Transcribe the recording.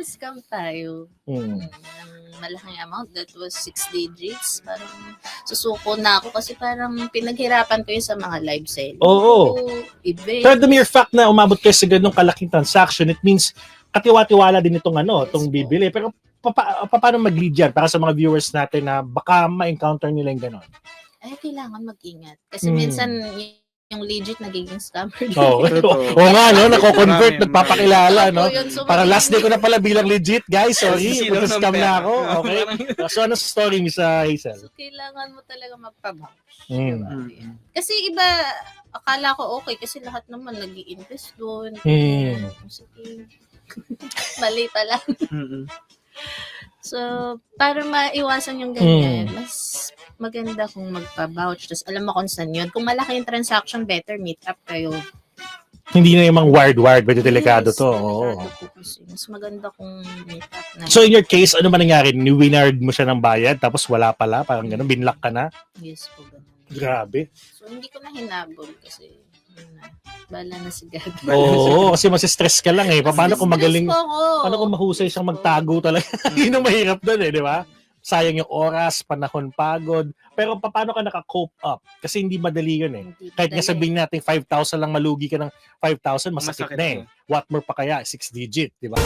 na-scam tayo. Mm. ng malaking amount that was six digits. Parang susuko na ako kasi parang pinaghirapan ko yun sa mga live sale. Oo. Ibe. Pero the mere fact na umabot kayo sa ganung kalaking transaction, it means katiwa-tiwala din itong ano, Yes itong bibili. Pero pa, pa, pa- paano mag-lead yan para sa mga viewers natin na baka ma-encounter nila yung gano'n? Ay, kailangan mag-ingat. Kasi Hmm. minsan yung legit nagiging scammer din. Oo, Totoo. Oo nga, no? Nako-convert, Marami, nagpapakilala, no? yun. So, Para last day ko na pala bilang legit, guys. Sorry, scam na ako. Okay? So, ano sa story, Miss uh, Hazel? So, kailangan mo talaga magpa-vouch. Mm. Kasi iba, akala ko okay kasi lahat naman nag invest doon. Mm. Sige. Mali pala. So, para maiwasan yung ganyan, Mm. mas maganda kung magpa-vouch. Tapos alam mo kung saan yun. Kung malaki yung transaction, better meet up kayo. Hindi na yung mga wired-wired, medyo delikado Yes, to. Oo. Mas maganda kung meet up na. So in your case, ano ba nangyari? Winard mo siya ng bayad, tapos wala pala, parang gano'n, binlock ka na? yes po, ganun. Grabe. So, hindi ko na hinabol kasi yun na. Bala na si God. Oo, kasi masistress ka lang eh. Paano kung magaling, Stress po ako. paano kung mahusay siyang magtago talaga? Yun ang mahirap doon eh, di ba? Sayang yung oras, panahon, pagod. Pero pa- paano ka naka-cope up? Kasi hindi madali yun eh. Hindi Kahit nga sabihin natin 5,000 lang malugi ka ng 5,000, masakit, Masakit na eh. What more pa kaya? 6 digit, di ba?